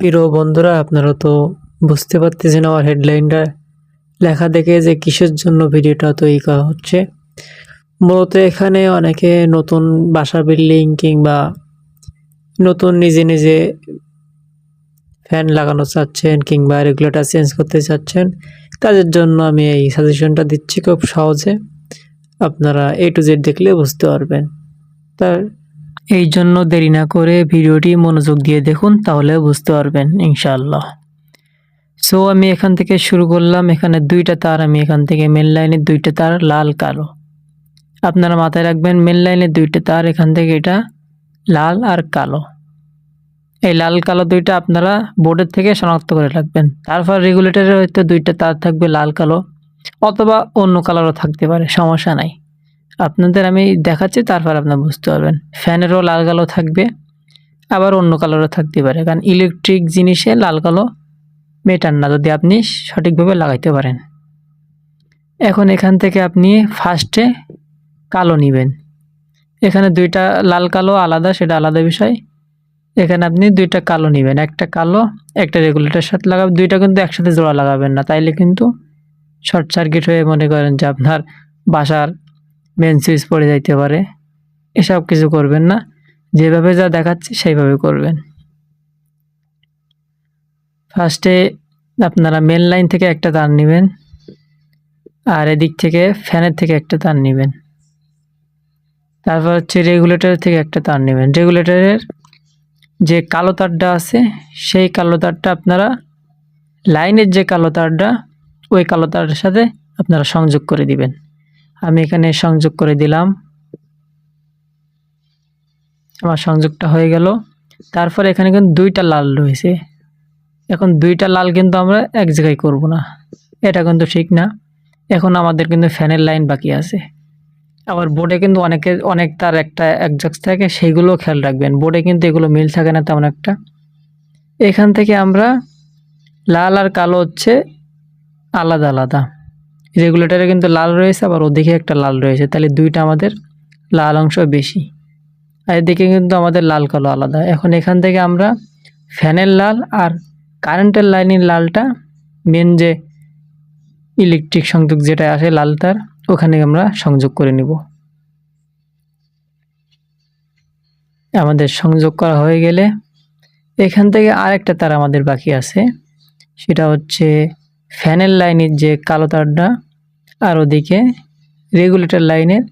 প্রিয় বন্ধুরা, আপনারা তো বুঝতে পারতেছেন আমার হেডলাইনটা লেখা দেখে যে কিসের জন্য ভিডিওটা তৈরি করা হচ্ছে। মূলত এখানে অনেকে নতুন বাসা বিল্ডিং কিংবা নতুন নিজে নিজে ফ্যান লাগানো চাচ্ছেন কিংবা রেগুলেটর চেঞ্জ করতে চাচ্ছেন, তাদের জন্য আমি এই সাজেশনটা দিচ্ছি খুব সহজে। আপনারা এ টু জেড দেখলে বুঝতে পারবেন। তার এই জন্য দেরি না করে ভিডিওটি মনোযোগ দিয়ে দেখুন, তাহলে বুঝতে পারবেন, ইনশাআল্লাহ। সো আমি এখান থেকে শুরু করলাম। এখানে দুইটা তার, আমি এখান থেকে মেন লাইনের দুইটা তার, লাল, কালো। আপনারা মাথায় রাখবেন মেন লাইনের দুইটা তার, এখান থেকে এটা লাল আর কালো। এই লাল, কালো দুইটা আপনারা বোর্ডের থেকে শনাক্ত করে রাখবেন। তারপর রেগুলেটরের হয়তো দুইটা তার থাকবে, লাল, কালো, অথবা অন্য কালারও থাকতে পারে, সমস্যা নাই। আপনাদের আমি দেখাচ্ছি, তারপর আপনারা বুঝতে পারবেন। ফ্যানেরও লাল কালো থাকবে, আবার অন্য কালারও থাকতে পারে, কারণ ইলেকট্রিক জিনিসে লাল কালো মেটার না, যদি আপনি সঠিকভাবে লাগাইতে পারেন। এখন এখান থেকে আপনি ফার্স্টে কালো নেবেন। এখানে দুইটা লাল কালো আলাদা, সেটা আলাদা বিষয়। এখানে আপনি দুইটা কালো নেবেন, একটা কালো, একটা রেগুলেটর সাথে লাগাবেন, দুইটা কিন্তু একসাথে জোড়া লাগাবেন না, তাইলে কিন্তু শর্ট সার্কিট হয়ে মনে করেন যে আপনার বাসার মেন সুইচ পড়ে যাইতে পারে। এসব কিছু করবেন না। যেভাবে যা দেখাচ্ছি সেইভাবে করবেন। ফার্স্টে আপনারা মেন লাইন থেকে একটা তার নেবেন। আর এদিক থেকে ফ্যানের থেকে একটা তার নেবেন। তারপর হচ্ছে রেগুলেটর থেকে একটা তার নেবেন। রেগুলেটরের যে কালো তারটা আছে, সেই কালো তারটা আপনারা লাইনের যে কালো তারটা, ওই কালো তারের সাথে আপনারা সংযোগ করে দিবেন। আমি এখানে সংযোগ করে দিলাম। আমার সংযোগটা হয়ে গেল। তারপরে এখানে কিন্তু দুইটা লাল রয়েছে। এখন দুইটা লাল কিন্তু আমরা এক জায়গায় করব না। এটা কিন্তু ঠিক না। এখন আমাদের কিন্তু ফ্যানের লাইন বাকি আছে। আবার বোর্ডে কিন্তু অনেকে অনেক তার একটা একজাক্ট থাকে সেইগুলো খেয়াল রাখবেন। বোর্ডে কিন্তু এগুলো মিল থাকে না তেমন একটা। এখান থেকে আমরা লাল আর কালো হচ্ছে আলাদা আলাদা। রেগুলেটরে কিন্তু লাল রয়েছে, আবার ওদিকে একটা লাল রয়েছে। তাহলে দুইটা আমাদের লাল অংশ বেশি। আর এদিকে কিন্তু আমাদের লাল কালো আলাদা। এখন এখান থেকে আমরা ফ্যানের লাল আর কারেন্টের লাইনের লালটা মেন যে ইলেকট্রিক সংযোগ যেটা আসে লাল তার, ওখানে আমরা সংযোগ করে নিব। আমাদের সংযোগ করা হয়ে গেলে এখান থেকে আরেকটা তার আমাদের বাকি আছে। সেটা হচ্ছে ফ্যানের লাইনের যে কালো তারটা আর ওদিকে রেগুলেটর লাইনের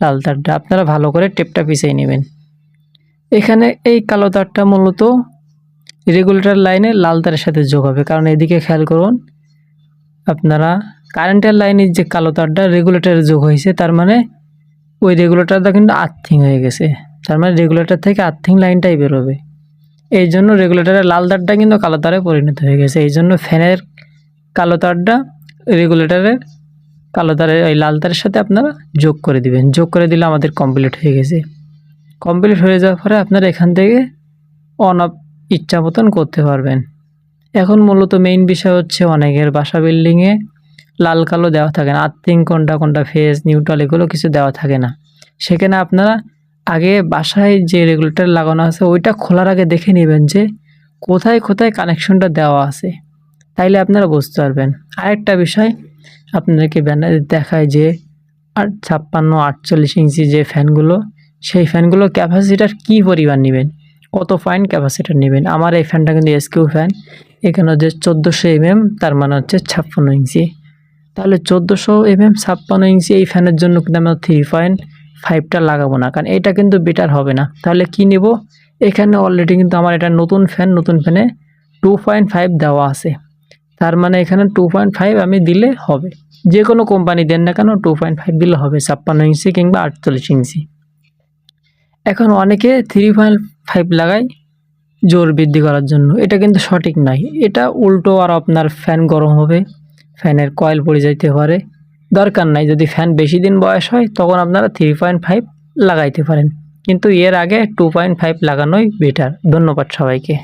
লাল তারটা। আপনারা ভালো করে টেপটা পিছিয়ে নেবেন। এখানে এই কালো তারটা মূলত রেগুলেটর লাইনে লাল তারের সাথে যোগ হবে। কারণ এদিকে খেয়াল করুন, আপনারা কারেন্টের লাইনের যে কালো তারটা রেগুলেটরে যোগ হয়েছে, তার মানে ওই রেগুলেটরটা কিন্তু আর্থিং হয়ে গেছে। তার মানে রেগুলেটর থেকে আর্থিং লাইনটাই বেরোবে। এই জন্য রেগুলেটরের লাল তারটা কিন্তু কালো তারে পরিণত হয়ে গেছে। এই জন্য ফ্যানের কালো তারটা রেগুলেটরের কালো তারের ওই লাল তারের সাথে আপনারা যোগ করে দিবেন। যোগ করে দিলে আমাদের কমপ্লিট হয়ে গেছে। কমপ্লিট হয়ে যাওয়ার পরে আপনারা এখান থেকে অন অফ ইচ্ছা মতন করতে পারবেন। এখন মূলত মেইন বিষয় হচ্ছে অনেকের বাসা বিল্ডিংয়ে লাল কালো দেওয়া থাকে না। আর্থিং কোনটা কোনটা ফেস নিউট্রাল এগুলো কিছু দেওয়া থাকে না। সেখানে আপনারা আগে বাসায় যে রেগুলেটর লাগানো আছে, ওইটা খোলার আগে দেখে নেবেন যে কোথায় কোথায় কানেকশনটা দেওয়া আছে। তাইলে আপনারা বুঝতে পারবেন। আরেকটা বিষয়, আপনাদেরকে ব্যানারে দেখায় যে আর ছাপ্পান্ন আটচল্লিশ ইঞ্চি যে ফ্যানগুলো, সেই ফ্যানগুলো ক্যাপাসিটার কী পরিমাণ নেবেন? কত পয়েন্ট ক্যাপাসিটার নেবেন? আমার এই ফ্যানটা কিন্তু এসকিউ ফ্যান, এখানে হচ্ছে চোদ্দোশো এমএম, তার মানে হচ্ছে ছাপ্পান্ন ইঞ্চি। তাহলে চোদ্দোশো এমএম, ছাপ্পান্ন ইঞ্চি এই ফ্যানের জন্য কিন্তু আমরা থ্রি পয়েন্ট ফাইভটা লাগাবো না, কারণ এটা কিন্তু বেটার হবে না। তাহলে কি নেব? এখানে অলরেডি কিন্তু আমার এটা নতুন ফ্যান, নতুন ফ্যানে টু পয়েন্ট ফাইভ দেওয়া আছে। তার মানে এখানে টু পয়েন্ট ফাইভ আমি দিলে হবে। যে কোনো কোম্পানি দেন না কেন টু পয়েন্ট ফাইভ দিলে হবে, ছাপ্পান্ন ইঞ্চি কিংবা আটচল্লিশ ইঞ্চি। এখন অনেকে থ্রি পয়েন্ট ফাইভ লাগায় জোর বৃদ্ধি করার জন্য। এটা কিন্তু সঠিক নয়। এটা উল্টো আর আপনার ফ্যান গরম হবে ফ্যানের কয়েল পড়ে যাইতে পারে। দরকার নাই, যদি ফ্যান বেশি দিন বয়স হয়, তখন আপনারা থ্রি পয়েন্ট ফাইভ লাগাইতে পারেন। কিন্তু এর আগে টু পয়েন্ট ফাইভ লাগানোই বেটার ধন্যবাদ সবাইকে।